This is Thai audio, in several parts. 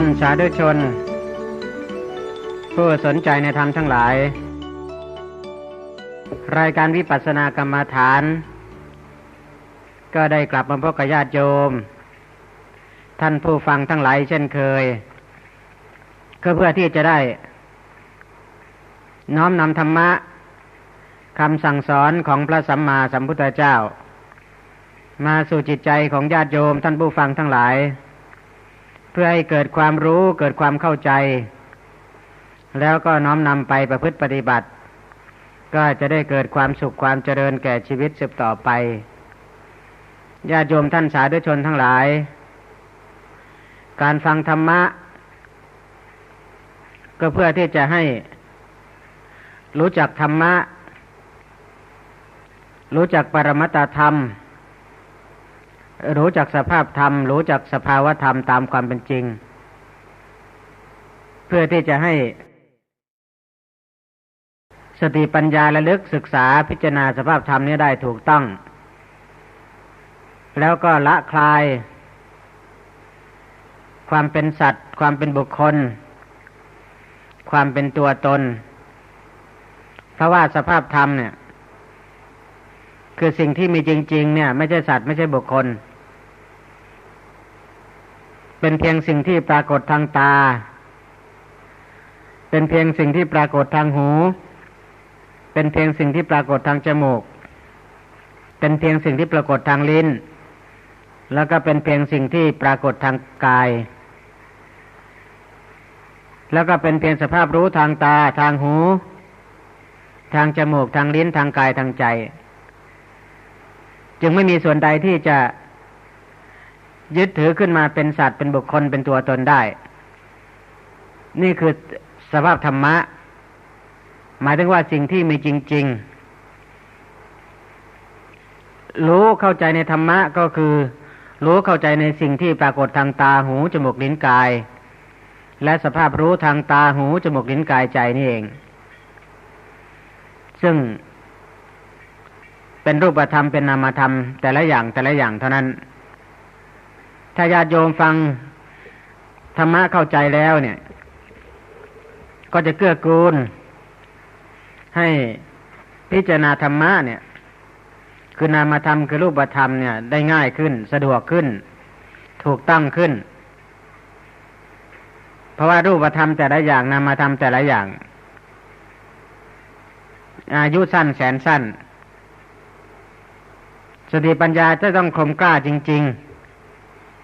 ท่านสาธุชน ผู้สนใจในธรรมทั้งหลาย รายการวิปัสสนากรรมฐาน ก็ได้กลับมาพบกับญาติโยม ท่านผู้ฟังทั้งหลายเช่นเคย ก็เพื่อที่จะได้ น้อมนำธรรมะคำสั่งสอนของพระสัมมาสัมพุทธเจ้า มาสู่จิตใจของญาติโยมท่านผู้ฟังทั้งหลาย พื่อให้เกิดความรู้เกิดความเข้าใจ แล้วก็น้อมนำไปประพฤติปฏิบัติ ก็จะได้เกิดความสุขความเจริญแก่ชีวิตสืบต่อไปญาติโยมท่านสาธุชนทั้งหลาย การฟังธรรมะ ก็เพื่อที่จะให้ รู้จักธรรมะ รู้จักปรมัตธรรม รู้จักสภาพธรรม รู้จักสภาวธรรมตามความเป็นจริง เพื่อที่จะให้ สติปัญญาระลึกศึกษาพิจารณาสภาพธรรมนี้ได้ถูกต้อง แล้วก็ละคลาย ความเป็นสัตว์ ความเป็นบุคคล ความเป็นตัวตน เพราะว่าสภาพธรรมเนี่ย คือสิ่งที่มีจริง ๆ เนี่ย ไม่ใช่สัตว์ไม่ใช่บุคคล เป็นเพียงสิ่งที่ปรากฏทางตา เป็นเพียงสิ่งที่ปรากฏทางหู เป็นเพียงสิ่งที่ปรากฏทางจมูก เป็นเพียงสิ่งที่ปรากฏทางลิ้น แล้วก็เป็นเพียงสิ่งที่ปรากฏทางกาย แล้วก็เป็นเพียงสภาพรู้ทางตาทางหู ทางจมูกทางลิ้นทางกายทางใจ จึงไม่มีส่วนใดที่จะยึดถือขึ้นมาเป็นสัตว์เป็นบุคคลเป็นตัวตนได้ นี่คือสภาพธรรมะ หมายถึงว่าสิ่งที่มีจริง ๆ รู้เข้าใจในธรรมะก็คือ รู้เข้าใจในสิ่งที่ปรากฏทางตาหูจมูกลิ้นกาย และสภาพรู้ทางตาหูจมูกลิ้นกายใจนี่เอง ซึ่ง เป็นรูปธรรมเป็นนามธรรม แต่ละอย่างแต่ละอย่างเท่านั้น ถ้าญาติโยมฟังธรรมะเข้าใจแล้วเนี่ย ก็จะเกื้อกูล ให้พิจารณาธรรมะเนี่ย คือนามธรรมคือรูปธรรมเนี่ย ได้ง่ายขึ้น สะดวกขึ้น ถูกตั้งขึ้น เพราะว่ารูปธรรมแต่ละอย่างนามธรรมแต่ละอย่าง อายุสั้นแสนสั้น สติปัญญาจะต้องคมกล้าจริง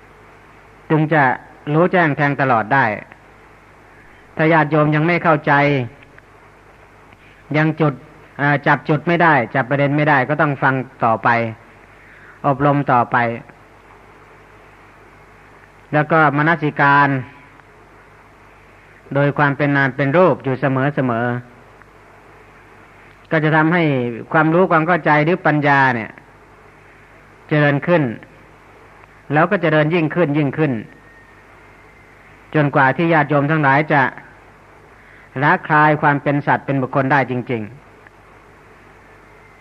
ๆ จึงจะรู้แจ้งแทงตลอดได้ ถ้าญาติโยมยังไม่เข้าใจ ยังจุดจับจุดไม่ได้ จับประเด็นไม่ได้ก็ต้องฟังต่อไป อบรมต่อไป แล้วก็มนสิการ โดยความเป็นนามเป็นรูปอยู่เสมอเสมอ ก็จะทำให้ความรู้ความเข้าใจหรือปัญญาเนี่ย จริญขึ้น แล้วก็จเจริญยิ่งขึ้นยิ่งขึ้น จนกว่าที่ญาติโยมทั้งหลายจะละคลายความเป็นสัตว์เป็นบุคคลได้จริง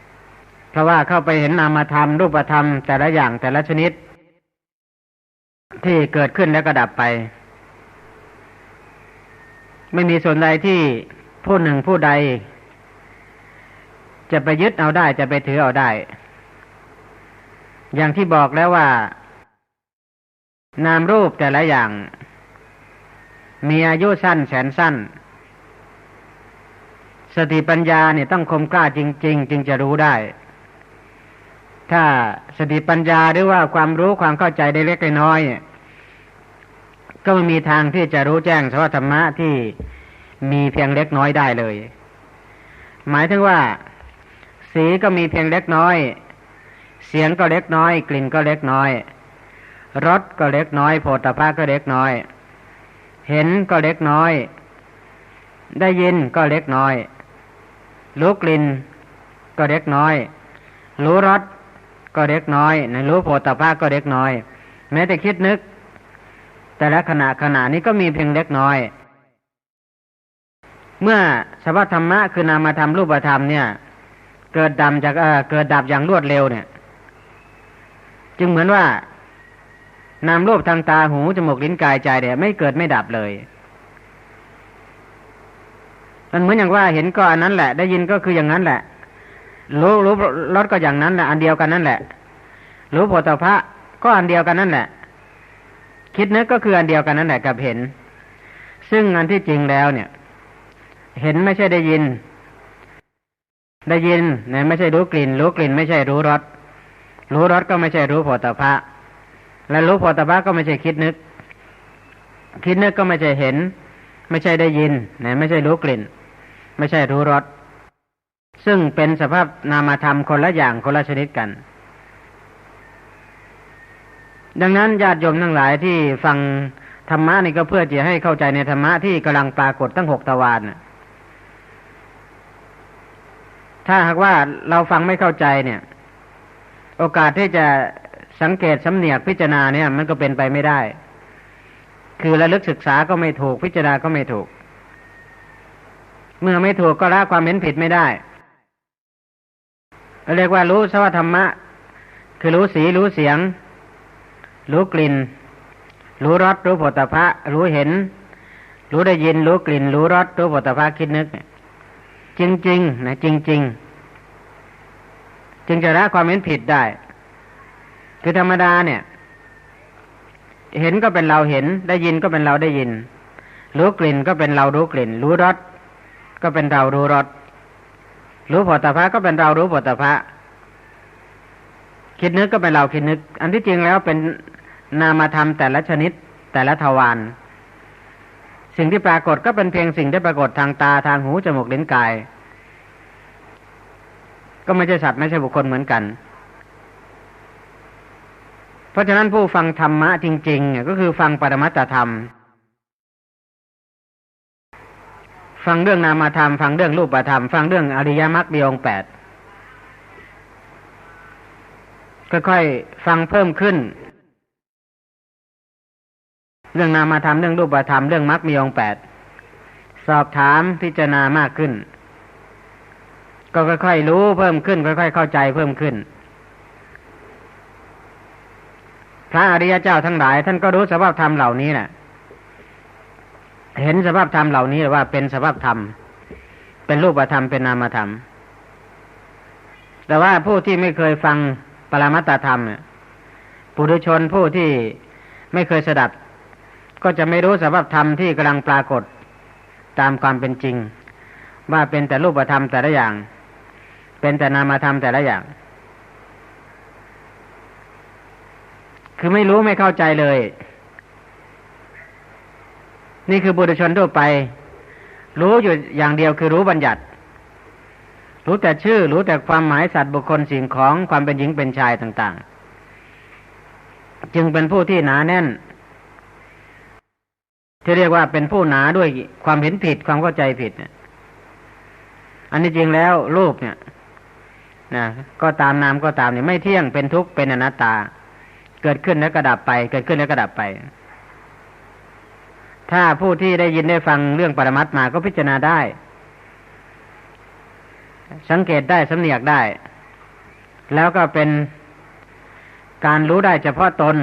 ๆ เพราะว่าเข้าไปเห็นนามธรรมรูปธรรมแต่ละอย่างแต่ละชนิด ที่เกิดขึ้นแล้วก็ดับไป ไม่มีส่วนใดที่ผู้หนึ่งผู้ใด จะไปยึดเอาได้จะไปถือเอาได้ อย่างที่บอกแล้วว่า นามรูปแต่ละอย่าง มีอายุสั้นแสนสั้น สติปัญญาเนี่ยต้องคมกล้าจริง ๆ จึงจะรู้ได้ ถ้าสติปัญญาหรือว่าความรู้ความเข้าใจได้เล็กน้อยก็ไม่มีทางที่จะรู้แจ้งสภาวธรรมะที่มีเพียงเล็กน้อยได้เลย หมายถึงว่า สีก็มีเพียงเล็กน้อย สียงก็เล็กน้อย กลิ่นก็เล็กน้อยรสก็เล็กน้อยโผฏฐพพะก็เล็กน้อย เห็นก็เล็กน้อย ได้ยินก็เล็กน้อยรู้กลิ่นก็เล็กน้อย รู้รสก็เล็กน้อย ในรู้โผฏฐพพะก็เล็กน้อย แม้แต่คิดนึก แต่ละขณะขณะนี้ก็มีเพียงเล็กน้อย เมื่อสภาวธรรมะคือนามธรรมรูปธรรมเนี่ย เกิดดำจากเออเกิดดับอย่างรวดเร็วเนี่ย จึงเหมือนว่านามรูปทางตาหูจมูกลิ้นกายใจเนี่ยไม่เกิดไม่ดับเลยมันเหมือนอย่างว่าเห็นก็อันนั้นแหละ ได้ยินก็คืออย่างนั้นแหละ รู้รู้รสก็อย่างนั้นแหละอันเดียวกันนั่นแหละ รู้โพธพะก็อันเดียวกันนั่นแหละ คิดนึกก็คืออันเดียวกันนั่นแหละกับเห็น ซึ่งอันที่จริงแล้วเนี่ย เห็นไม่ใช่ได้ยิน ได้ยินเนี่ยไม่ใช่รู้กลิ่น รู้กลิ่น ไม่ใช่รู้รส รู้รสก็ไม่ใช่รู้โพธพะและรู้โพธพะก็ไม่ใช่คิดนึก คิดนึกก็ไม่ใช่เห็น ไม่ใช่ได้ยินนี่ไม่ใช่รู้กลิ่น ไม่ใช่รู้รสซึ่งเป็นสภาพนามธรรมคนละอย่างคนละชนิดกัน ดังนั้นญาติโยมทั้งหลายที่ฟังธรรมะนี่ก็เพื่อจะให้เข้าใจในธรรมะที่กำลังปรากฏตั้งหกตะวันถ้าหากว่าเราฟังไม่เข้าใจเนี่ย โอกาสที่จะสังเกตสำเนียกพิจารณาเนี่ย มันก็เป็นไปไม่ได้ คือระลึกศึกษาก็ไม่ถูกพิจารณาก็ไม่ถูก เมื่อไม่ถูกก็ละความเห็นผิดไม่ได้เรียกว่ารู้สวัธรรมะ คือรู้สีรู้เสียง รู้กลิ่น รู้รสรู้ผลตภะรู้เห็น รู้ได้ยิน รู้กลิ่น รู้รสรู้ผลตภะคิดนึกจริงๆนะจริงๆ จึงจะละความเห็นผิดได้ คือธรรมดาเนี่ย เห็นก็เป็นเราเห็น ได้ยินก็เป็นเราได้ยิน รู้กลิ่นก็เป็นเรารู้กลิ่น รู้รสก็เป็นเรารู้รสรู้ผลตภะก็เป็นเรารู้ผลตภะคิดนึกก็เป็นเราคิดนึก อันที่จริงแล้วเป็นนามธรรมแต่ละชนิดแต่ละทวารสิ่งที่ปรากฏก็เป็นเพียงสิ่งที่ปรากฏทางตาทางหูจมูกลิ้นกาย ก็ไม่ใช่สัตว์ไม่ใช่บุคคลเหมือนกัน เพราะฉะนั้นผู้ฟังธรรมะจริงๆก็คือฟังปรมัตธรรม ฟังเรื่องนามธรรม ฟังเรื่องรูปธรรม ฟังเรื่องอริยมรรคมีองแปดค่อยๆฟังเพิ่มขึ้น เรื่องนามธรรมเรื่องรูปธรรมเรื่องมรรคมีองแปดสอบถามพิจารณามากขึ้น ก็ค่อยๆรู้เพิ่มขึ้น ค่อยๆเข้าใจเพิ่มขึ้น พระอริยเจ้าทั้งหลาย ท่านก็รู้สภาพธรรมเหล่านี้แหละเห็นสภาพธรรมเหล่านี้ว่าเป็นสภาพธรรม เป็นรูปธรรมเป็นนามธรรม แต่ว่าผู้ที่ไม่เคยฟังปรมัตตธรรมปุถุชนผู้ที่ไม่เคยสดับ ก็จะไม่รู้สภาพธรรมที่กำลังปรากฏตามความเป็นจริง ว่าเป็นแต่รูปธรรมแต่ละอย่าง เป็นแต่นามธรรมแต่ละอย่าง คือไม่รู้ไม่เข้าใจเลย นี่คือบุตรชนทั่วไป รู้อยู่อย่างเดียวคือรู้บัญญัติ รู้แต่ชื่อ รู้แต่ความหมายสัตว์บุคคลสิ่งของความเป็นหญิงเป็นชายต่าง ๆ จึงเป็นผู้ที่หนาแน่นที่เรียกว่าเป็นผู้หนาด้วยความเห็นผิดความเข้าใจผิดเนี่ย อันนี้จริงแล้วรูปเนี่ย นะก็ตามนามก็ตามเนี่ยไม่เที่ยงเป็นทุกข์เป็นอนัตตา เกิดขึ้นแล้วก็ดับไป เกิดขึ้นแล้วก็ดับไป ถ้าผู้ที่ได้ยินได้ฟังเรื่องปรมัตมาก็พิจารณาได้ สังเกตได้สำเนียกได้ แล้วก็เป็นการรู้ได้เฉพาะตน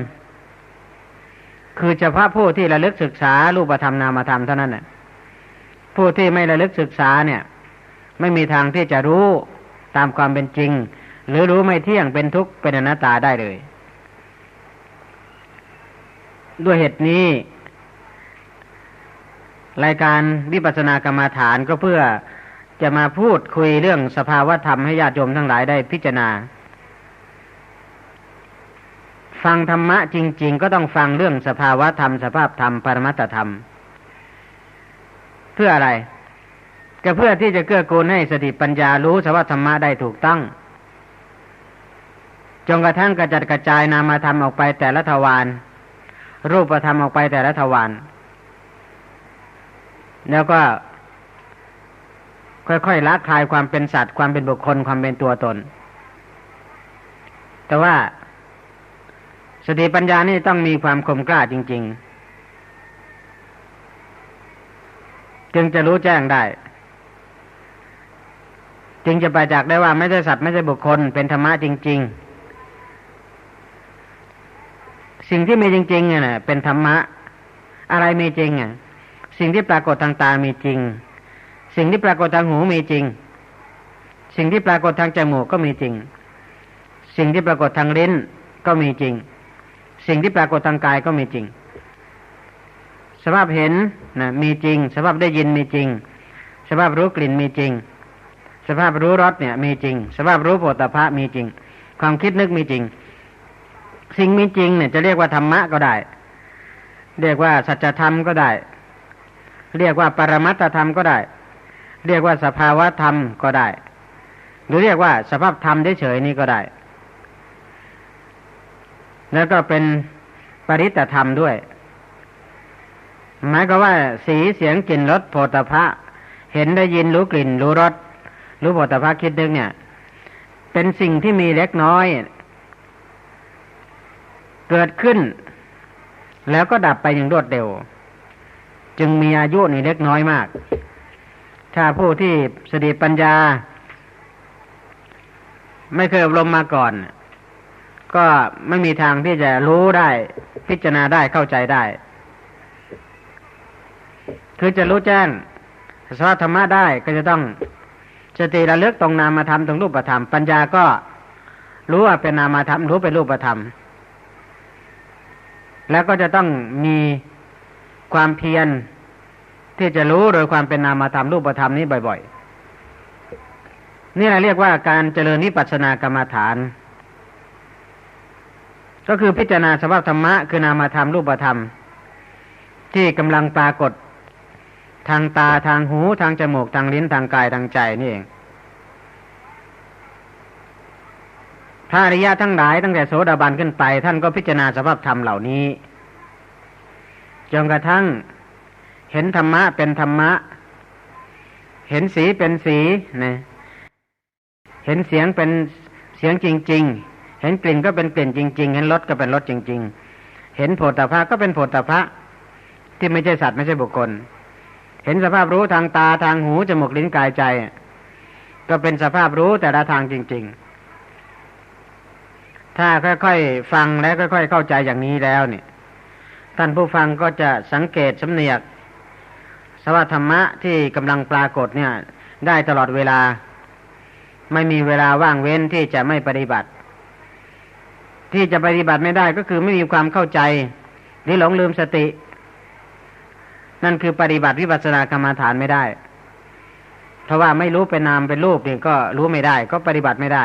คือเฉพาะผู้ที่ระลึกศึกษารูปธรรมนามธรรมเท่านั้นแหละผู้ที่ไม่ระลึกศึกษาเนี่ย ไม่มีทางที่จะรู้ ตามความเป็นจริง หรือรู้ไม่เที่ยงเป็นทุกข์เป็นอนัตตาได้เลย ด้วยเหตุนี้ รายการวิปัสสนากรรมาฐานก็เพื่อจะมาพูดคุยเรื่องสภาวธรรมให้ญาติโยมทั้งหลายได้พิจารณา ฟังธรรมะจริง ๆ ก็ต้องฟังเรื่องสภาวะธรรม สภาพธรรม ปรมัตธรรม เพื่ออะไร ก็เพื่อที่จะเกื้อกูลให้สติปัญญารู้สภาวธรรมะได้ถูกต้องจนกระทั่งกระจัดกระจายนามธรรมออกไปแต่ละทวารรูปธรรมออกไปแต่ละทวารแล้วก็ ค่อยๆละคลายความเป็นสัตว์ ความเป็นบุคคลความเป็นตัวตน แต่ว่าสติปัญญานี่ต้องมีความคมกล้าจริง ๆ จึงจะรู้แจ้งได้ จึงจะไปจากได้ว่าไม่ใช่สัตว์ไม่ใช่บุคคลเป็นธรรมะจริง ๆ สิ่งที่มีจริงๆเนี่ยเป็นธรรมะ อะไรมีจริงอะสิ่งที่ปรากฏทางตามีจริง สิ่งที่ปรากฏทางหูมีจริง สิ่งที่ปรากฏทางจมูกก็มีจริง สิ่งที่ปรากฏทางลิ้นก็มีจริง สิ่งที่ปรากฏทางกายก็มีจริง สภาพเห็นนะมีจริง สภาพได้ยินมีจริง สภาพรู้กลิ่นมีจริง สภาพรู้รสเนี่ย มีจริง สภาพรู้โผฏฐะมีจริง ความคิดนึกมีจริง สิ่งมีจริงเนี่ยจะเรียกว่าธรรมะก็ได้ เรียกว่าสัจธรรมก็ได้ เรียกว่าปรมัตธรรมก็ได้ เรียกว่าสภาวะธรรมก็ได้ หรือเรียกว่าสภาพธรรมเฉยๆนี่ก็ได้ แล้วก็เป็นปริตธรรมด้วย หมายก็ว่าสีเสียงกลิ่นรสโผฏฐะเห็นได้ยินรู้กลิ่นรู้รส รู้โผฏฐะคิดนึกเนี่ย เป็นสิ่งที่มีเล็กน้อย เกิดขึ้น แล้วก็ดับไปอย่างรวดเร็ว จึงมีอายุนี่เล็กน้อยมาก ถ้าผู้ที่สติปัญญา ไม่เคยอบรมมาก่อน ก็ไม่มีทางที่จะรู้ได้ พิจารณาได้เข้าใจได้คือจะรู้แจ้งสภาพธรรมะได้ก็จะต้อง สติระลึกตรงนามธรรมตรงรูปธรรม ปัญญาก็รู้ว่าเป็นนามธรรมรู้เป็นรูปธรรม แล้วก็จะต้องมีความเพียรที่จะรู้โดยความเป็นนามธรรมรูปธรรมนี้บ่อยๆ นี่เราเรียกว่าการเจริญนิปัสนากรรมฐาน ก็คือพิจารณาสภาพธรรมะคือนามธรรมรูปธรรม ที่กำลังปรากฏ ทางตาทางหูทางจมูกทางลิ้นทางกายทางใจนี่เองพระอริยะทั้งหลายตั้งแต่โสดาบันขึ้นไป ท่านก็พิจารณาสภาพธรรมเหล่านี้จนกระทั่งเห็นธรรมะเป็นธรรมะ เห็นสีเป็นสีนะเห็นเสียงเป็นเสียงจริง ๆ เห็นกลิ่นก็เป็นกลิ่นจริง ๆ เห็นรสก็เป็นรสจริง ๆ เห็นโผฏฐัพพะก็เป็นโผฏฐัพพะที่ไม่ใช่สัตว์ไม่ใช่บุคคล เห็นสภาพรู้ทางตาทางหูจมูกลิ้นกายใจ ก็เป็นสภาพรู้แต่ละทางจริง ๆ ถ้าค่อยๆฟังและค่อย ๆ เข้าใจอย่างนี้แล้วเนี่ย ท่านผู้ฟังก็จะสังเกตสำเนียกสภาพธรรมะที่กำลังปรากฏเนี่ย ได้ตลอดเวลา ไม่มีเวลาว่างเว้นที่จะไม่ปฏิบัติ ที่จะปฏิบัติไม่ได้ก็คือไม่มีความเข้าใจหรือหลงลืมสติ นั่นคือปฏิบัติวิปัสสนากรรมฐานไม่ได้ เพราะว่าไม่รู้เป็นนามเป็นรูปนี่ก็รู้ไม่ได้ ก็ปฏิบัติไม่ได้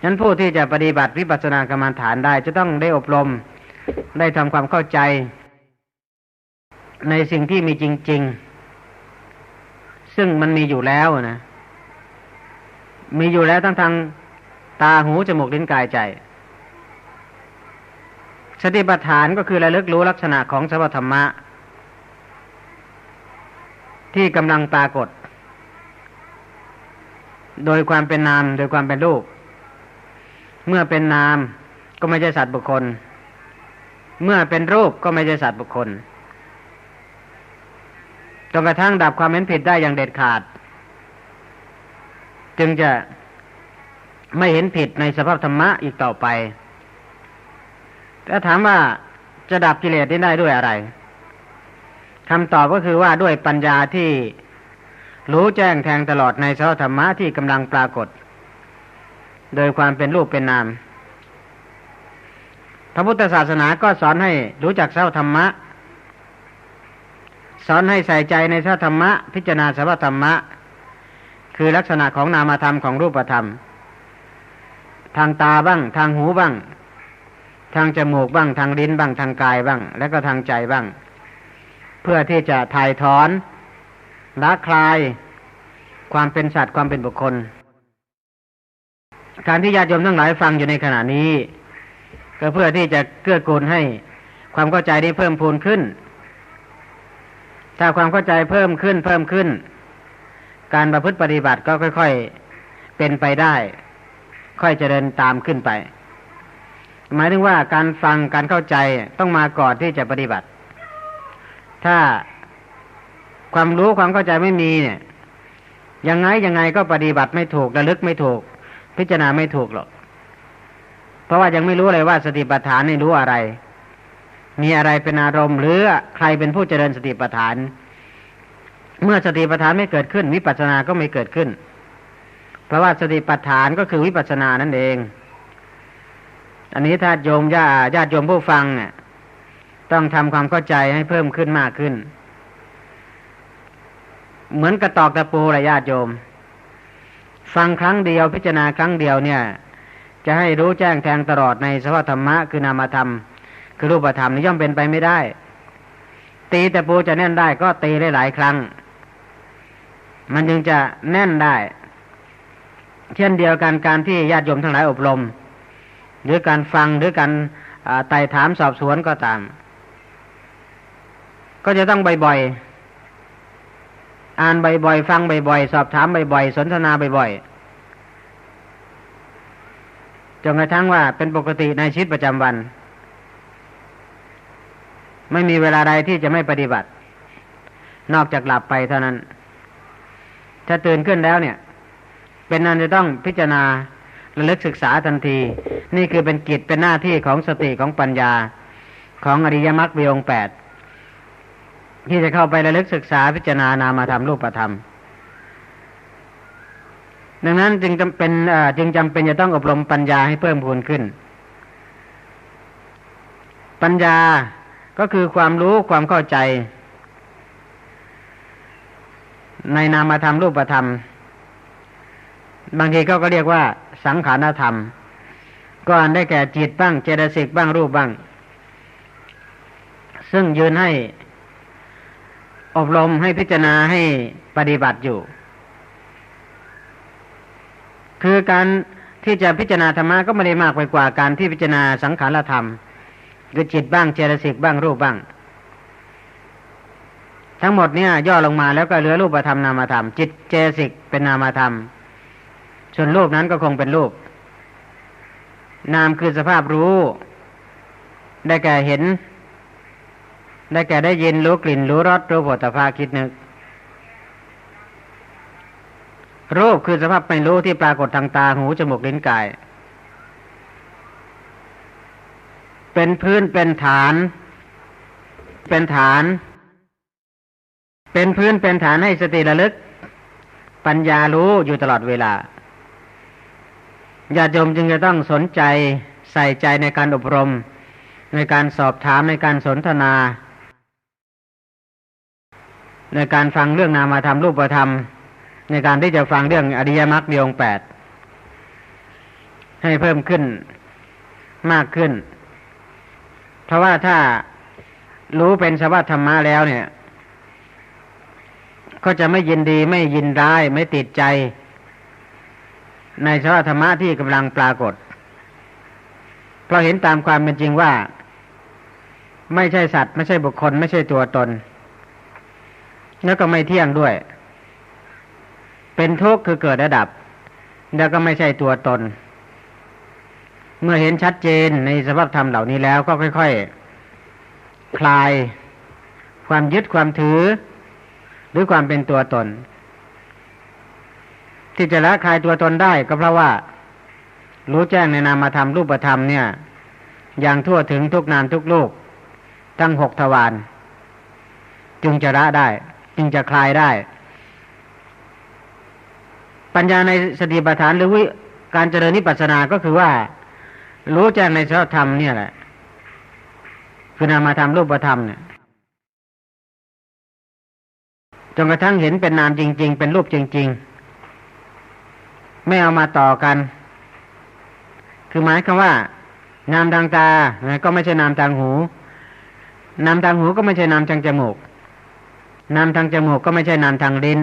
ฉะนั้นผู้ที่จะปฏิบัติวิปัสสนากรรมฐานได้ จะต้องได้อบรม ได้ทำความเข้าใจ ในสิ่งที่มีจริง ๆ ซึ่งมันมีอยู่แล้วนะ มีอยู่แล้วทั้งทางตาหูจมูกลิ้นกายใจ สติปัฏฐานก็คือระลึกรู้ลักษณะของสภธรรมะ ที่กำลังปรากฏ โดยความเป็นนามโดยความเป็นรูป เมื่อเป็นนามก็ไม่ใช่สัตว์บุคคล เมื่อเป็นรูปก็ไม่ใช่สัตว์บุคคลจนกระทั่งดับความเห็นผิดได้อย่างเด็ดขาด จึงจะไม่เห็นผิดในสภาพธรรมะอีกต่อไป ถ้าถามว่าจะดับกิเลสได้ด้วยอะไรคำตอบก็คือว่าด้วยปัญญาที่รู้แจ้งแทงตลอดในสภธรรมะที่กำลังปรากฏ โดยความเป็นรูปเป็นนาม พระพุทธศาสนาก็สอนให้รู้จักสภาธรรมะ สอนให้ใส่ใจในพระธรรมะ พิจารณาสภธรรมะ คือลักษณะของนามธรรมของรูปธรรม ทางตาบ้าง ทางหูบ้าง ทางจมูกบ้างทางลิ้นบ้างทางกายบ้าง แล้วก็ทางใจบ้าง เพื่อที่จะถ่ายถอนละคลายความเป็นสัตว์ความเป็นบุคคล การที่ญาติโยมทั้งหลายฟังอยู่ในขณะนี้ ก็เพื่อที่จะเกื้อกูลให้ความเข้าใจนี้เพิ่มพูนขึ้น ถ้าความเข้าใจเพิ่มขึ้นเพิ่มขึ้น การประพฤติปฏิบัติก็ค่อย ๆ เป็นไปได้ ค่อยเจริญตามขึ้นไป หมายถึงว่าการฟังการเข้าใจต้องมาก่อนที่จะปฏิบัติ ถ้าความรู้ความเข้าใจไม่มีเนี่ย ยังไงยังไงก็ปฏิบัติไม่ถูกระลึกไม่ถูก พิจารณาไม่ถูกหรอก เพราะว่ายังไม่รู้เลยว่าสติปัฏฐานนี่รู้อะไร มีอะไรเป็นอารมณ์หรือใครเป็นผู้เจริญสติปัฏฐาน เมื่อสติปัฏฐานไม่เกิดขึ้นวิปัสสนาก็ไม่เกิดขึ้น เพราะว่าสติปัฏฐานก็คือวิปัสสนานั่นเอง อันนี้ถ้าโยมญาญาติโยมผู้ฟังเนี่ยต้องทำความเข้าใจให้เพิ่มขึ้นมากขึ้น เหมือนกระตอกตะปูระญาติโยม ฟังครั้งเดียวพิจารณาครั้งเดียวเนี่ย จะให้รู้แจ้งแทงตลอดในสภาวธรรมะคือนามธรรม คือรูปธรรมนี่ย่อมเป็นไปไม่ได้ ตีตะปูจะแน่นได้ก็ตีได้หลายครั้ง มันจึงจะแน่นได้ เช่นเดียวกันการที่ญาติโยมทั้งหลายอบรม หรือการฟังหรือการไต่ถามสอบสวนก็ตาม ก็จะต้องบ่อยๆ อ่านบ่อยๆ ฟังบ่อยๆ สอบถามบ่อยๆ สนทนาบ่อยๆ จนกระทั่งว่าเป็นปกติในชีวิตประจำวัน ไม่มีเวลาใดที่จะไม่ปฏิบัติ นอกจากหลับไปเท่านั้น ถ้าตื่นขึ้นแล้วเนี่ย เป็นนันจะต้องพิจารณา ระลึกศึกษาทันที นี่คือเป็นกิจเป็นหน้าที่ของสติของปัญญา ของอริยมรรควิองแปดที่จะเข้าไประลึกศึกษาพิจารณานามธรรมรูปธรรม ดังนั้นจึงจำเป็นจึงจำเป็นจะต้องอบรมปัญญาให้เพิ่มพูนขึ้น ปัญญาก็คือความรู้ความเข้าใจ ในนามธรรมรูปธรรม บางทีก็ก็เรียกว่า สังขารธรรม ก็อันได้แก่จิตบ้างเจตสิกบ้างรูปบ้าง ซึ่งยืนให้อบรมให้พิจารณาให้ปฏิบัติอยู่ คือการที่จะพิจารณาธรรมะก็ไม่ได้มากไปกว่าการที่พิจารณาสังขารธรรมคือจิตบ้างเจตสิกบ้างรูปบ้าง ทั้งหมดเนี่ยย่อลงมาแล้วก็เหลือรูปธรรมนามธรรม จิตเจตสิกเป็นนามธรรม ส่วนรูปนั้นก็คงเป็นรูป นามคือสภาพรู้ ได้แก่เห็น ได้แก่ได้ยินรู้กลิ่นรู้รสรู้ผลตภาคิดนึก รูปคือสภาพไม่รู้ที่ปรากฏทางตาหูจมูกลิ้นกาย เป็นพื้นเป็นฐาน เป็นฐาน เป็นพื้นเป็นฐานให้สติระลึก ปัญญารู้อยู่ตลอดเวลา ญาติโยมจึงจะต้องสนใจใส่ใจในการอบรม ในการสอบถามในการสนทนา ในการฟังเรื่องนามาธรรมรูปธรรม ในการที่จะฟังเรื่องอริยมรรคมีองแปดให้เพิ่มขึ้นมากขึ้น เพราะว่าถ้ารู้เป็นสภาพธรรมะแล้วเนี่ย ก็จะไม่ยินดีไม่ยินร้ายไม่ติดใจ ในสภาพธรรมะที่กำลังปรากฏ เพราะเห็นตามความเป็นจริงว่า ไม่ใช่สัตว์ ไม่ใช่บุคคล ไม่ใช่ตัวตน แล้วก็ไม่เที่ยงด้วย เป็นทุกข์คือเกิดระดับ แล้วก็ไม่ใช่ตัวตน เมื่อเห็นชัดเจนในสภาพธรรมเหล่านี้แล้วก็ค่อย ๆ คลายความยึดความถือ หรือความเป็นตัวตน ที่จะละคลายตัวตนได้ก็เพราะว่า รู้แจ้งในนามธรรมรูปธรรมเนี่ย อย่างทั่วถึงทุกนามทุกลูกทั้งหกทวารจึงจะละได้ จึงจะคลายได้ ปัญญาในสติปัฏฐานหรือวิการเจริญนิพพานาก็คือว่า รู้แจ้งในสภธรรมเนี่ยแหละคือนามธรรมรูปธรรมเนี่ยจนกระทั่งเห็นเป็นนามจริง ๆ เป็นรูปจริง ๆ ไม่เอามาต่อกัน คือหมายคำว่า นามทางตาก็ไม่ใช่นามทางหู นามทางหูก็ไม่ใช่นามทางจมูก นามทางจมูกก็ไม่ใช่นามทางลิ้น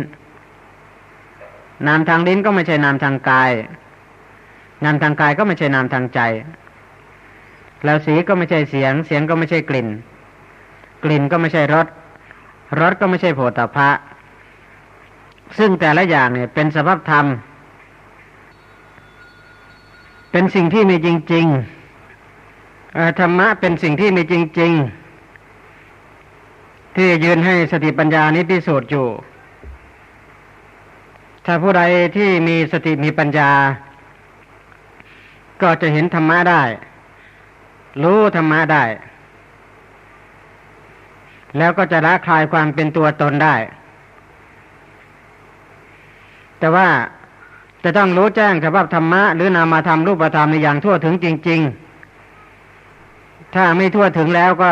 นามทางลิ้นก็ไม่ใช่นามทางกาย นามทางกายก็ไม่ใช่นามทางใจ แล้วสีก็ไม่ใช่เสียง เสียงก็ไม่ใช่กลิ่น กลิ่นก็ไม่ใช่รส รสก็ไม่ใช่โผฏฐะซึ่งแต่ละอย่างเนี่ยเป็นสภาพธรรม เป็นสิ่งที่มีจริงๆธรรมะเป็นสิ่งที่มีจริง ๆ ที่ยืนให้สติปัญญานี้พิสูจน์อยู่ ถ้าผู้ใดที่มีสติมีปัญญา ก็จะเห็นธรรมะได้ รู้ธรรมะได้ แล้วก็จะละคลายความเป็นตัวตนได้ แต่ว่า จะต้องรู้แจ้งสภาพธรรมะหรือนามธรรมรูปธรรมในอย่างทั่วถึงจริง ๆ ถ้าไม่ทั่วถึงแล้วก็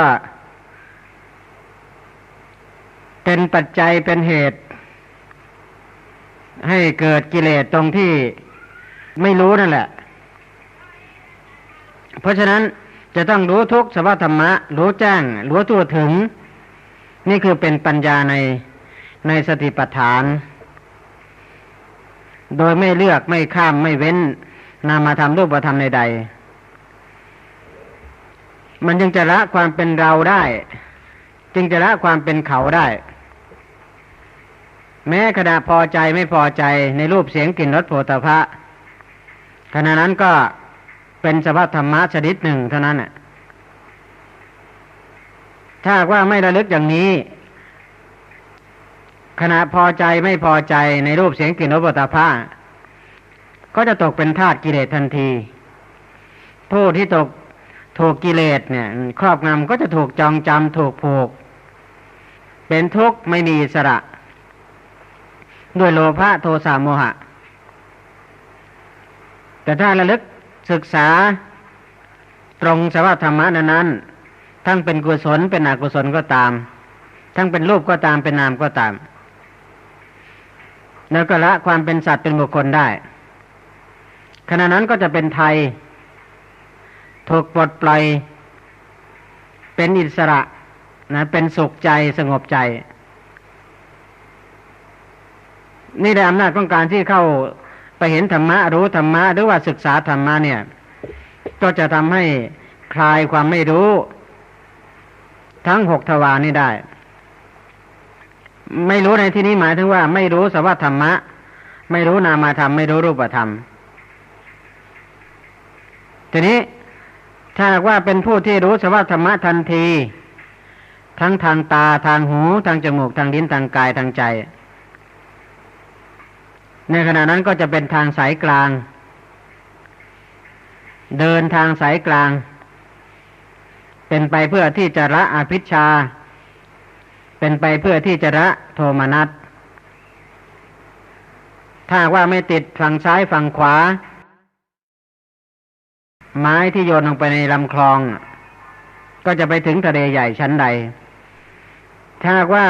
เป็นปัจจัยเป็นเหตุ ให้เกิดกิเลสตรงที่ไม่รู้นั่นแหละ เพราะฉะนั้นจะต้องรู้ทุกสภาพธรรมะ รู้แจ้ง รู้ทั่วถึง นี่คือเป็นปัญญาในในสติปัฏฐาน โดยไม่เลือกไม่ข้ามไม่เว้นนามาทำรูปธรรมใดๆมันจึงจะละความเป็นเราได้ จึงจะละความเป็นเขาได้ แม้ขณะพอใจไม่พอใจในรูปเสียงกลิ่นรสโผฏฐะขณะนั้นก็เป็นสภาพธรรมะชนิดหนึ่งเท่านั้นน่ะถ้าว่าไม่ระลึกอย่างนี้ ขณะพอใจไม่พอใจในรูปเสียงกลิ่นรสโผฏฐะก็จะตกเป็นธาตุกิเลสทันที ผู้ที่ตกถูกกิเลสเนี่ย ครอบงำก็จะถูกจองจำถูกผูก เป็นทุกข์ไม่มีอิสระ ด้วยโลภะโทสะโมหะ แต่ถ้าระลึกศึกษาตรงสภาพธรรมะนั้นทั้งเป็นกุศลเป็นอกุศลก็ตาม ทั้งเป็นรูปก็ตามเป็นนามก็ตาม แล้วก็ละความเป็นสัตว์เป็นบุคคลได้ ขณะนั้นก็จะเป็นไทย ถูกปลดปล่อยเป็นอิสระนะเป็นสุขใจสงบใจ นี่ได้อำนาจของการที่เข้าไปเห็นธรรมะรู้ธรรมะหรือว่าศึกษาธรรมะเนี่ย ก็จะทำให้คลายความไม่รู้ ทั้งหกทวารนี้ได้ ไม่รู้ในที่นี้หมายถึงว่า ไม่รู้สภาพธรรมะ ไม่รู้นามธรรม ไม่รู้รูปธรรม ทีนี้ถ้าว่าเป็นผู้ที่รู้สภาพธรรมะทันที ทั้งทางตาทางหู ทางจมูกทางลิ้นทางกายทางใจ ในขณะนั้นก็จะเป็นทางสายกลาง เดินทางสายกลาง เป็นไปเพื่อที่จะละอภิชา เป็นไปเพื่อที่จะละโทมนัสถ้าว่าไม่ติดฝั่งซ้ายฝั่งขวา ไม้ที่โยนลงไปในลำคลอง ก็จะไปถึงทะเลใหญ่ชั้นใด ถ้าว่า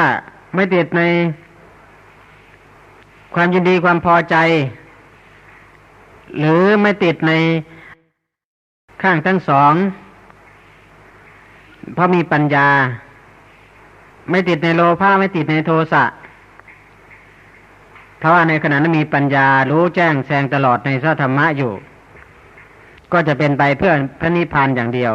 ไม่ติดใน ความยินดีความพอใจ หรือไม่ติดในข้างทั้งสอง เพราะมีปัญญา ไม่ติดในโลภะไม่ติดในโทสะเพราะว่าในขณะนั้นมีปัญญารู้แจ้งแสงตลอดในสัธรรมะอยู่ ก็จะเป็นไปเพื่อพระนิพพานอย่างเดียว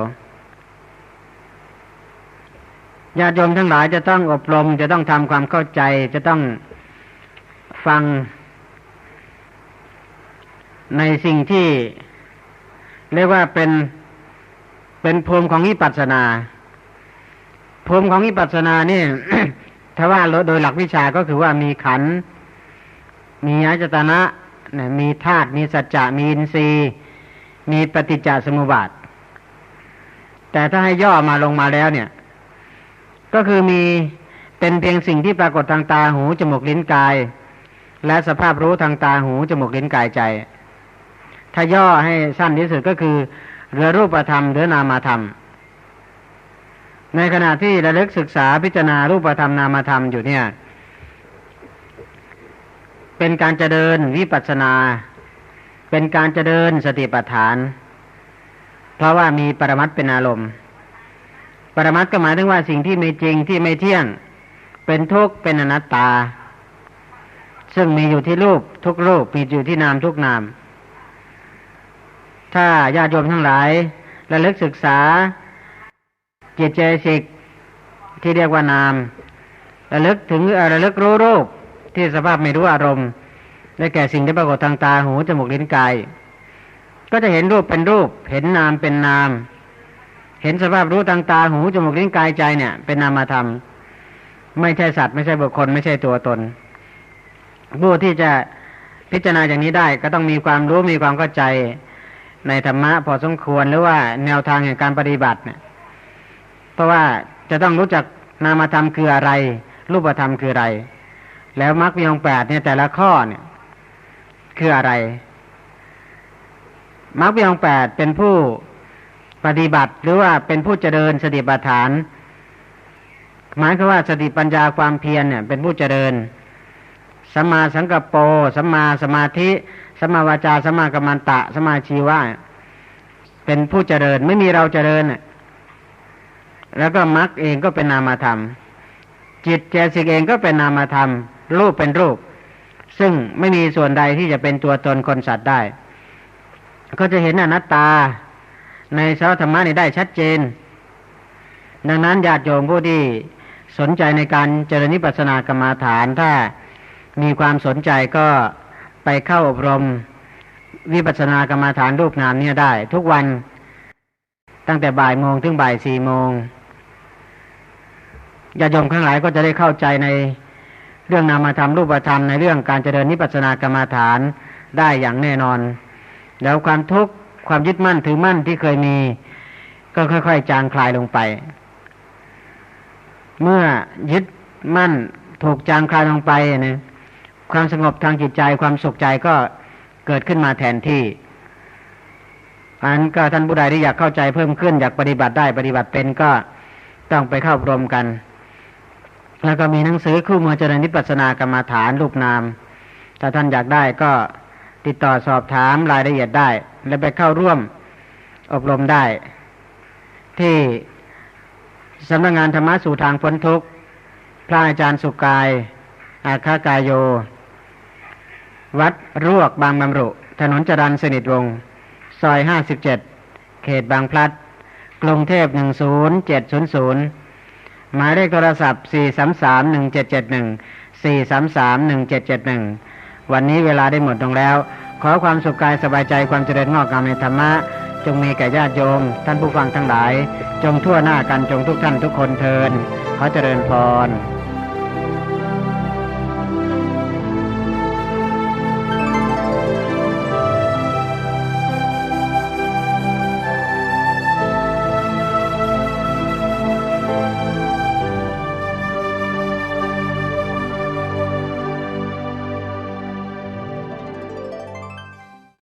ญาติโยมทั้งหลายจะต้องอบรมจะต้องทำความเข้าใจ จะต้องฟัง ในสิ่งที่ เรียกว่าเป็นเป็นภูมิของวิปัสสนา ภูมิของวิปัสสนานี่ถ้าว่าโดยหลักวิชาก็คือว่ามีขัน มีอายตนะมีธาตุมีสัจจะมีอินทรีย์ มีปฏิจจสมุปบาท แต่ถ้าให้ย่อมาลงมาแล้วเนี่ย ก็คือมีเป็นเพียงสิ่งที่ปรากฏทางตาหูจมูกลิ้นกาย และสภาพรู้ทางตาหูจมูกลิ้นกายใจ ถ้าย่อให้สั้นที่สุดก็คือเรือรูปธรรมหรือนามธรรม ในขณะที่ระลึกศึกษาพิจารณารูปธรรมนามธรรมอยู่เนี่ย เป็นการเจริญวิปัสสนา เป็นการเจริญสติปัฏฐาน เพราะว่ามีปรมัตเป็นอารมณ์ ปรมัตก็หมายถึงว่าสิ่งที่ไม่จริงที่ไม่เที่ยง เป็นทุกข์เป็นอนัตตา ซึ่งมีอยู่ที่รูปทุกรูปมีอยู่ที่นามทุกนาม ถ้าญาติโยมทั้งหลายระลึกศึกษา จิตเจสิกที่เรียกว่านามระลึกถึงระลึกรู้รูปที่สภาพไม่รู้อารมณ์ได้แก่สิ่งที่ปรากฏทางตาหูจมูกลิ้นกายก็จะเห็นรูปเป็นรูป เห็นนามเป็นนาม เห็นสภาพรู้ทางตาหูจมูกลิ้นกายใจเนี่ย เป็นนามธรรม ไม่ใช่สัตว์ไม่ใช่บุคคลไม่ใช่ตัวตนผู้ที่จะพิจารณาอย่างนี้ได้ ก็ต้องมีความรู้มีความเข้าใจในธรรมะพอสมควรหรือว่าแนวทางแห่งการปฏิบัติเนี่ย เพราะว่าจะต้องรู้จักนามธรรมคืออะไร รูปธรรมคืออะไร แล้วมรรคมีองแปดเนี่ยแต่ละข้อเนี่ยคืออะไรมรรคมีองแปดเป็นผู้ปฏิบัติหรือว่าเป็นผู้เจริญสติปัฏฐาน หมายคือว่าสติปัญญาความเพียรเนี่ย เป็นผู้เจริญสัมมาสังกัปโปสัมมาสมาธิสัมมาวาจาสัมมากัมมันตะสัมมาชีวะเป็นผู้เจริญไม่มีเราเจริญน่ะ แล้วก็มรรคเองก็เป็นนามธรรม จิตเจสิกเองก็เป็นนามธรรม รูปเป็นรูป ซึ่งไม่มีส่วนใดที่จะเป็นตัวตนคนสัตว์ได้ ก็จะเห็นอนัตตาในสาวธรรมะนี่ได้ชัดเจน ดังนั้นญาติโยมผู้ที่สนใจในการเจริญนิพพานากรรมาฐานถ้ามีความสนใจก็ไปเข้าอบรมวิปัสสนากรรมาฐานรูปนามเนี่ยได้ ทุกวันตั้งแต่บ่ายโมงถึงบ่ายสี่โมง ญาติโยมข้างหลายก็จะได้เข้าใจในเรื่องนามธรรมรูปธรรมในเรื่องการเจริญนิพพานากรรมาฐานได้อย่างแน่นอน แล้วความทุกข์ความยึดมั่นถือมั่นที่เคยมี ก็ค่อยๆ จางคลายลงไป เมื่อยึดมั่นถูกจางคลายลงไปนะความสงบทางจิตใจความสุขใจก็เกิดขึ้นมาแทนที่อันก็ท่านผู้ใดที่อยากเข้าใจเพิ่มขึ้นอยากปฏิบัติได้ปฏิบัติเป็นก็ต้องไปเข้าอบรมกัน แล้วก็มีหนังสือคู่มือเจริญนิพพานากรรมาฐานรูปนาม ถ้าท่านอยากได้ก็ติดต่อสอบถามรายละเอียดได้ และไปเข้าร่วมอบรมได้ ที่สำนักงงานธรรมะสู่ทางพ้นทุกข์ พระอาจารย์สุกาย อาคากายโย วัดรวกบางบำรุ ถนนจรันสนิทวง ซอยห้าสิบเจ็ด เขตบางพลัด กรุงเทพหนึ่งศูนย์เจ็ดศูนย์ศูนย์ หมายเลขโทรศัพท์ 4331771 4331771 วันนี้เวลาได้หมดลงแล้ว ขอความสุขกายสบายใจความเจริญงอกงามในธรรมะ จงมีแก่ญาติโยม ท่านผู้ฟังทั้งหลาย จงทั่วหน้ากันจงทุกท่านทุกคนเทินขอเจริญพร